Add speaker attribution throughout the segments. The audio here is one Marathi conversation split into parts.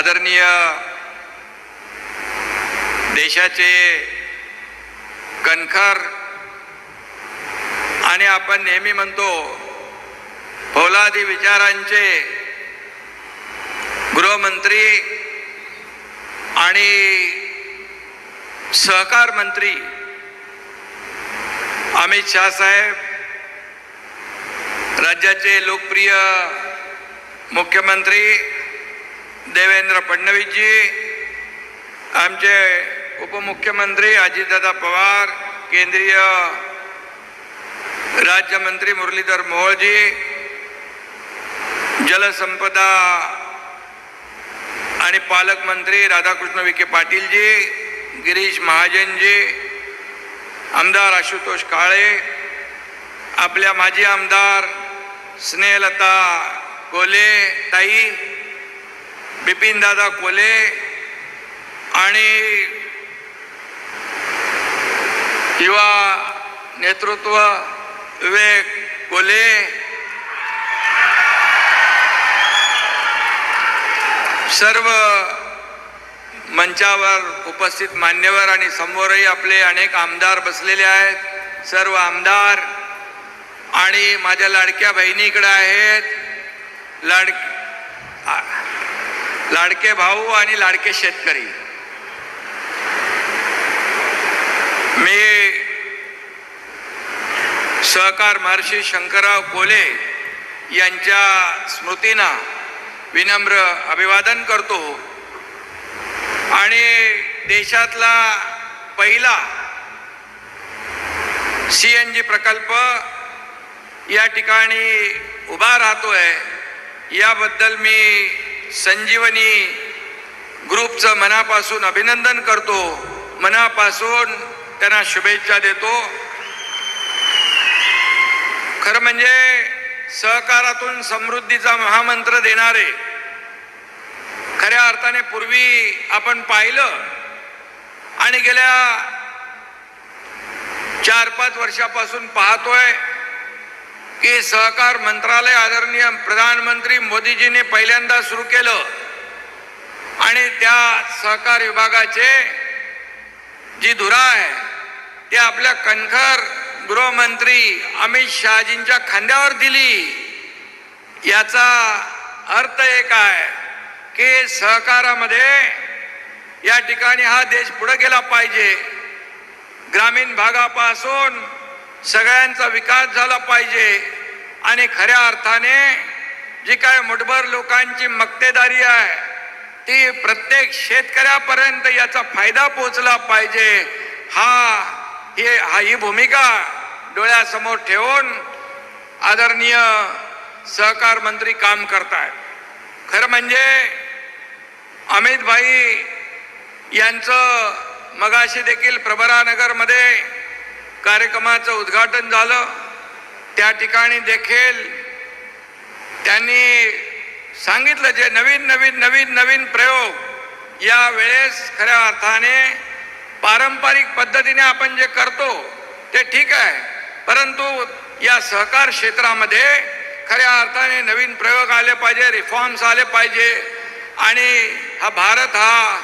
Speaker 1: आदरणीय देशाचे कणखर आणि आपण नेहमी म्हणतो फौलादी विचारांचे गृहमंत्री आणि सहकार मंत्री अमित शाह साहेब राज्याचे लोकप्रिय मुख्यमंत्री देवेंद्र फडणवीसजी आमचे उपमुख्यमंत्री अजितदादा पवार केंद्रीय राज्यमंत्री मुरलीधर मोहोळजी जलसंपदा आणि पालकमंत्री राधाकृष्ण विखे पाटीलजी गिरीश महाजनजी आमदार आशुतोष काळे आपल्या माजी आमदार स्नेहलता कोले ताई बिपिनदादा कोले आणि युवा नेतृत्व विवेक कोले. सर्व मंचावर उपस्थित मान्यवर आणि समोरही आपले अनेक आमदार बसलेले आहेत. सर्व आमदार आणि माझ्या लाडक्या बहिणीकडे आहेत. लाड लाडके भाऊ आणि लाडके शेतकरी. मी सहकार महर्षी शंकरराव कोले यांच्या स्मृतींना विनम्र अभिवादन करतो. आणि देशातला पहिला सी एन जी प्रकल्प या ठिकाणी उभा राहतोय. याबद्दल मी संजीवनी ग्रुपचं मनापासून अभिनंदन करतो. मनापासून त्यांना शुभेच्छा देतो. खरं म्हणजे सहकारातून समृद्धीचा महामंत्र देणारे खऱ्या अर्थाने पूर्वी आपण पाहिलं आणि गेल्या चार पाच वर्षापासून पाहतोय. की सहकार मंत्रालय आदरणीय प्रधानमंत्री मोदीजीने पहिल्यांदा सुरू केलं. आणि त्या सहकार विभागाचे जी धुरा आहे ते आपल्या कणखर गृहमंत्री अमित शहाजींच्या खांद्यावर दिली. याचा अर्थ एक आहे की सहकारामध्ये या ठिकाणी हा देश पुढे गेला पाहिजे. ग्रामीण भागापासून सगळ्यांचा विकास झाला पाहिजे. आणि खऱ्या अर्थाने जी काय मुठभर लोकांची मक्तेदारी आहे ती प्रत्येक शेतकऱ्यापर्यंत याचा फायदा पोचला पाहिजे. हा हे हा ही भूमिका डोळ्यासमोर ठेवून आदरणीय सहकार मंत्री काम करतायत. खरं म्हणजे अमित भाई यांचं मगाशी देखील प्रभरानगरमध्ये कार्यक्रमाचं उद्घाटन झालं. त्या ठिकाणी देखील त्यांनी सांगितलं जे नवीन नवीन नवीन नवीन प्रयोग या वेळेस खऱ्या अर्थाने पारंपरिक पद्धतीने आपण जे करतो ते ठीक आहे. परंतु या सहकार क्षेत्रामध्ये खऱ्या अर्थाने नवीन प्रयोग आले पाहिजे रिफॉर्म्स आले पाहिजे आणि हा भारत हा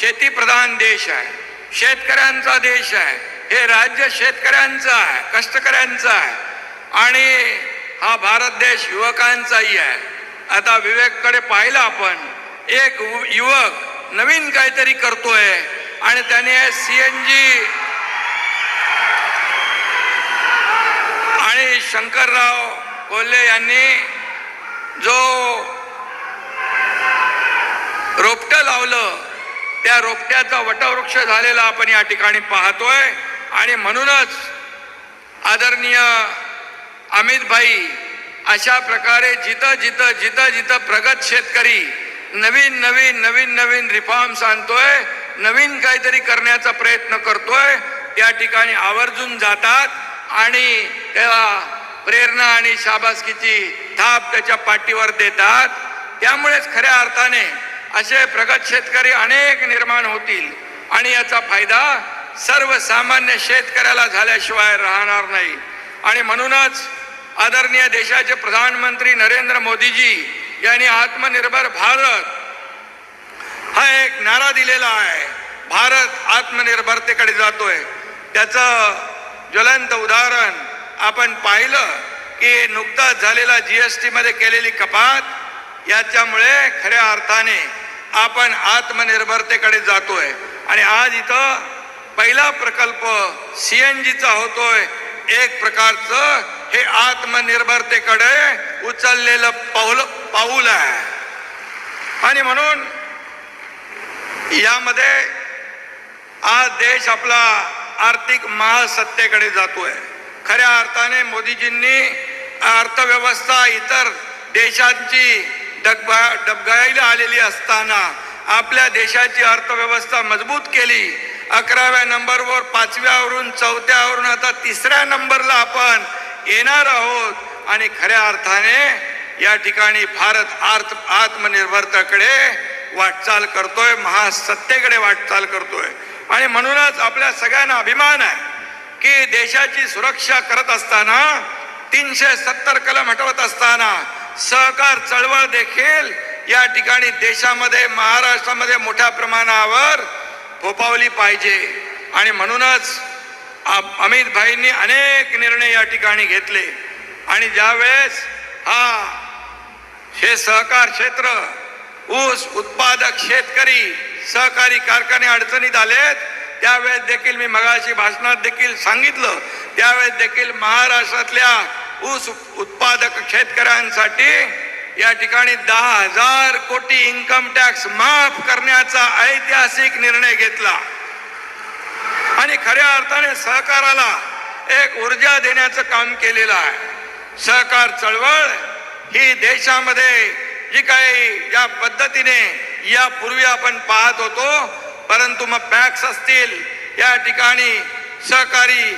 Speaker 1: शेतीप्रधान देश आहे. शेतकऱ्यांचा देश आहे. हे राज्य शेतकऱ्यांचं आहे कष्टकऱ्यांचं आहे. आणि हा भारत देश युवकांचाही आहे. आता विवेककडे पाहिलं आपण एक युवक नवीन काहीतरी करतोय आणि त्याने सी एन जी आणि शंकरराव कोल्हे यांनी जो रोपटं लावलं त्या रोपट्याचा वटवृक्ष झालेला आपण या ठिकाणी पाहतोय. आणि म्हणूनच आदरणीय अमित भाई अशा प्रकारे जिथं जिथं जिथं जिथं प्रगत शेतकरी नवीन नवीन नवीन नवीन रिफॉर्म्स आणतोय नवीन काहीतरी करण्याचा प्रयत्न करतोय त्या ठिकाणी आवर्जून जातात आणि त्याला प्रेरणा आणि शाबासकीची थाप त्याच्या पाठीवर देतात. त्यामुळेच खऱ्या अर्थाने असे प्रगत शेतकरी अनेक निर्माण होतील आणि याचा फायदा सर्वसामान्य शेतकऱ्याला झाल्याशिवाय राहणार नाही. आणि म्हणूनच आदरणीय देशाचे प्रधानमंत्री नरेंद्र मोदीजी यांनी आत्मनिर्भर भारत हा एक नारा दिलेला आहे. भारत आत्मनिर्भरतेकडे जातोय. त्याचं ज्वलंत उदाहरण आपण पाहिलं की नुकताच झालेला जी एस टीमध्ये केलेली कपात याच्यामुळे खऱ्या अर्थाने आपण आत्मनिर्भरतेकडे जातोय. आणि आज इथं पहिला प्रकल्प सीएनजीचा होतोय. एक प्रकारचं हे आत्मनिर्भरतेकडे उचललेलं पाऊल पाऊल आहे. आणि म्हणून यामध्ये आज देश आपला आर्थिक महासत्तेकडे जातोय. खऱ्या अर्थाने मोदीजींनी अर्थव्यवस्था इतर देशांची डबगा डबगायला आलेली असताना आपल्या देशाची अर्थव्यवस्था मजबूत केली. अकराव्या नंबरवर पाचव्यावरून चौथ्यावरून आता तिसऱ्या नंबरला आपण येणार आहोत. आणि खऱ्या अर्थाने या ठिकाणी भारत आर्थ आत्मनिर्भरतेकडे वाटचाल करतोय महासत्तेकडे वाटचाल करतोय. आणि म्हणूनच आपल्या सगळ्यांना अभिमान आहे की देशाची सुरक्षा करत असताना तीनशे सत्तर कलम हटवत असताना सहकार चळवळ देखील या ठिकाणी देशामध्ये महाराष्ट्रामध्ये मोठ्या प्रमाणावर फोपावली पाहिजे. आणि म्हणूनच अमित भाईंनी अनेक निर्णय या ठिकाणी घेतले. आणि ज्यावेळेस हा हे सहकार क्षेत्र ऊस उत्पादक शेतकरी सहकारी कारखाने अडचणीत आलेत त्यावेळेस देखील मी मगाशी भाषणात देखील सांगितलं. त्यावेळेस देखील महाराष्ट्रातल्या ऊस उत्पादक शेतकऱ्यांसाठी या ठिकाणी दहा हजार कोटी इन्कम टॅक्स माफ करण्याचा ऐतिहासिक निर्णय घेतला. आणि खऱ्या अर्थाने सहकाराला एक ऊर्जा देण्याचं काम केलेलं आहे. सहकार चळवळ ही देशामध्ये जी काही या पद्धतीने यापूर्वी आपण पाहत होतो परंतु मग पॅक्स असतील या ठिकाणी सहकारी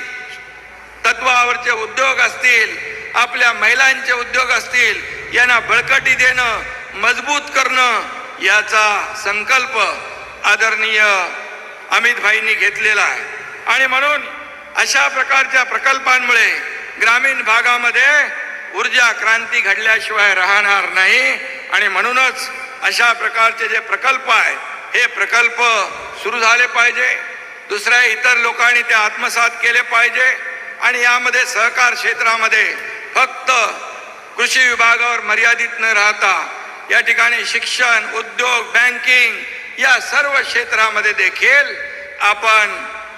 Speaker 1: तत्वावरचे उद्योग असतील आपल्या महिलांचे उद्योग असतील यांना बळकटी देणं मजबूत करणं याचा संकल्प आदरणीय अमित भाईंनी घेतलेला आहे. आणि म्हणून अशा प्रकारच्या प्रकल्पांमुळे ग्रामीण भागामध्ये ऊर्जा क्रांती घडल्याशिवाय राहणार नाही. आणि म्हणूनच अशा प्रकारचे जे प्रकल्प आहेत हे प्रकल्प सुरू झाले पाहिजे. दुसऱ्या इतर लोकांनी ते आत्मसात केले पाहिजे. आणि यामध्ये सहकार क्षेत्रामध्ये फक्त कृषी विभागावर मर्यादित न राहता या ठिकाणी शिक्षण उद्योग बँकिंग या सर्व क्षेत्रामध्ये देखील आपण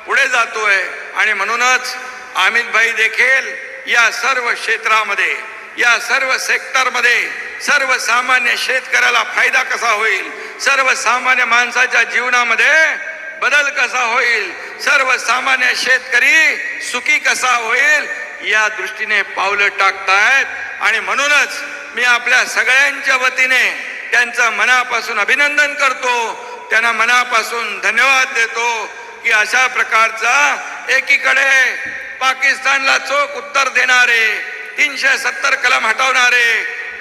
Speaker 1: पुढे जातोय. आणि म्हणूनच अमित भाई देखील या सर्व क्षेत्रामध्ये या सर्व सेक्टरमध्ये सर्वसामान्य शेतकऱ्याला फायदा कसा होईल सर्वसामान्य माणसाच्या जीवनामध्ये बदल कसा होईल सर्वसामान्य शेतकरी सुखी कसा होईल या दृष्टीने पावलं टाकतायत. आणि म्हणूनच मी आपल्या सगळ्यांच्या वतीने त्यांचं मनापासून अभिनंदन करतो. त्यांना मनापासून धन्यवाद देतो की अशा प्रकारचा एकीकडे पाकिस्तानला चोख उत्तर देणारे तीनशे सत्तर कलम हटवणारे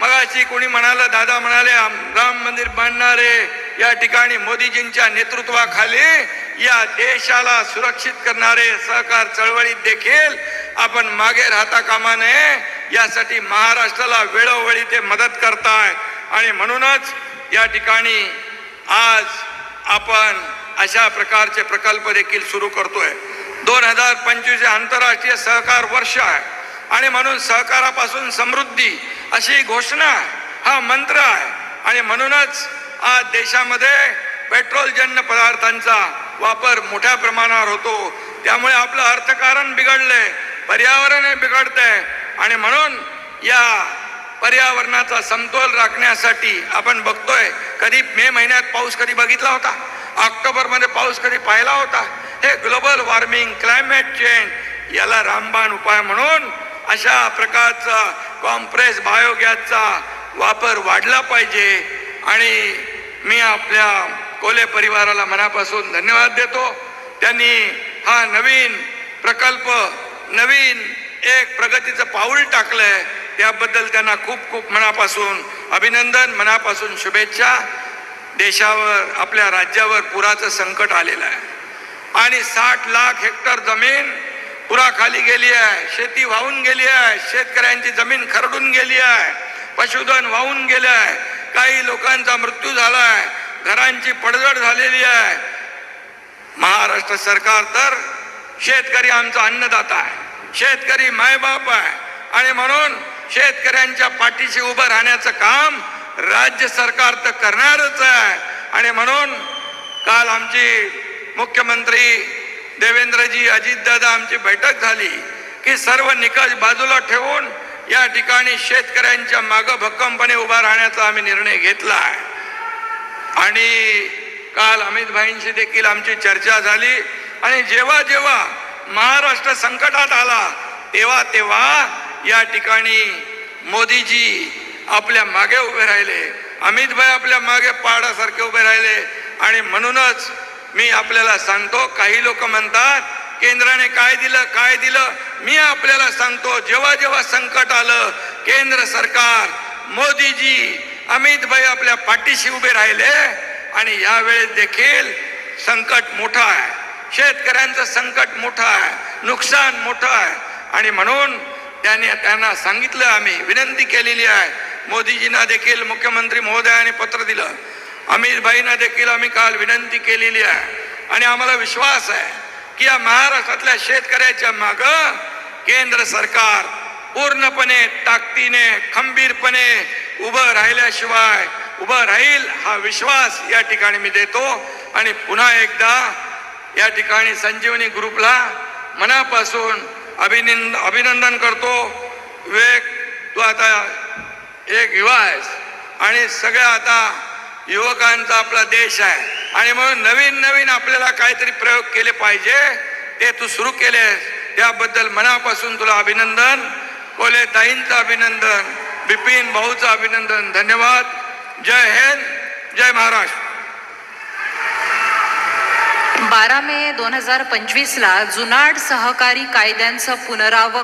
Speaker 1: मगाशी कोणी म्हणालं दादा म्हणाले राम मंदिर बांधणारे या ठिकाणी मोदीजींच्या नेतृत्वाखाली या देशाला सुरक्षित करणारे सहकार चळवळीत देखील आपण मागे राहता कामा नये. यासाठी महाराष्ट्राला वेळोवेळी ते मदत करताय. आणि म्हणूनच या ठिकाणी आज आपण अशा प्रकारचे प्रकल्प देखील सुरू करतोय. दोन हजार पंचवीस हे आंतरराष्ट्रीय सहकार वर्ष आहे. आणि म्हणून सहकारापासून समृद्धी अशी घोषणा हा मंत्र आहे. आणि म्हणूनच आज देशामध्ये पेट्रोलजन्य पदार्थांचा वापर मोठ्या प्रमाणावर होतो. त्यामुळे आपलं अर्थकारण बिघडलंय. पर्यावरण बिघडतंय. आणि म्हणून या पर्यावरणाचा समतोल राखण्यासाठी आपण बघतोय कधी मे महिन्यात पाऊस कधी बघितला होता ऑक्टोबरमध्ये पाऊस कधी पाहिला होता हे ग्लोबल वॉर्मिंग क्लायमेट चेंज याला रामबाण उपाय म्हणून अशा प्रकारचा कॉम्प्रेस बायोगॅसचा वापर वाढला पाहिजे. आणि मी आपल्या कोले परिवाराला मनापासून धन्यवाद देतो. त्यांनी हा नवीन प्रकल्प नवीन एक प्रगतीचं पाऊल टाकलंय त्याबद्दल त्यांना खूप खूप मनापासून अभिनंदन मनापासून शुभेच्छा. देशावर आपल्या राज्यावर पुराचं संकट आलेलं आहे. आणि साठ लाख हेक्टर जमीन पुराखाली गेली आहे. शेती वाहून गेली आहे. शेतकऱ्यांची जमीन खरडून गेली आहे. पशुधन वाहून गेलं आहे. काही लोकांचा मृत्यू झाला आहे. घरांची पडझड झालेली आहे. महाराष्ट्र सरकार तर शेतकरी आमचा अन्नदाता आहे. शेतकरी मायबाप आहे. आणि म्हणून शेतकऱ्यांच्या पाठीशी उभं राहण्याचं काम राज्य सरकार तर करणारच आहे. आणि म्हणून काल आमची मुख्यमंत्री देवेंद्रजी अजितदादा आमची बैठक झाली की सर्व निकष बाजूला ठेवून या ठिकाणी शेतकऱ्यांच्या मागं भक्कमपणे उभा राहण्याचा आम्ही निर्णय घेतला आहे. आणि काल अमित भाईंशी देखील आमची चर्चा झाली. आणि जेव्हा जेव्हा महाराष्ट्र संकटात आला तेव्हा तेव्हा या ठिकाणी मोदीजी आपल्या मागे उभे राहिले. अमित भाई आपल्या मागे पहाडासारखे उभे राहिले. आणि म्हणूनच मी आपल्याला सांगतो काही लोक म्हणतात केंद्राने काय दिलं काय दिलं? मी आपल्याला सांगतो जेव्हा जेव्हा संकट आलं केंद्र सरकार मोदीजी अमित भाई आपल्या पाठीशी उभे राहिले. आणि यावेळेस देखील संकट मोठं आहे. शेतकऱ्यांचं संकट मोठं आहे नुकसान मोठं आहे. आणि म्हणून त्याने त्यांना सांगितलं आम्ही विनंती केलेली आहे. मोदीजींना देखील मुख्यमंत्री महोदयाने पत्र दिलं. अमित भाईंना देखील आम्ही काल विनंती केलेली आहे. आणि आम्हाला विश्वास आहे की या महाराष्ट्रातल्या शेतकऱ्याच्या माग केंद्र सरकार पूर्णपणे ताकदीने खंबीरपणे उभं राहिल्याशिवाय उभं राहील हा विश्वास या ठिकाणी मी देतो. आणि पुन्हा एकदा या ठिकाणी संजीवनी ग्रुपला मनापासून अभिनंद अभिनंदन करतो. विवेक तू आता एक युवा आहेस आणि सगळ्या आता युवकांचा आपला देश आहे. आणि म्हणून नवीन नवीन आपल्याला काहीतरी प्रयोग केले पाहिजे. ते तू सुरू केलेस. त्याबद्दल मनापासून तुला अभिनंदन. कोले ताईंचं अभिनंदन बिपिन भाऊचं अभिनंदन. धन्यवाद. जय हिंद जय महाराष्ट्र.
Speaker 2: बारा मे दोन हजार पंचवीसला जुनाड सहकारी कायद्यांचं पुनराव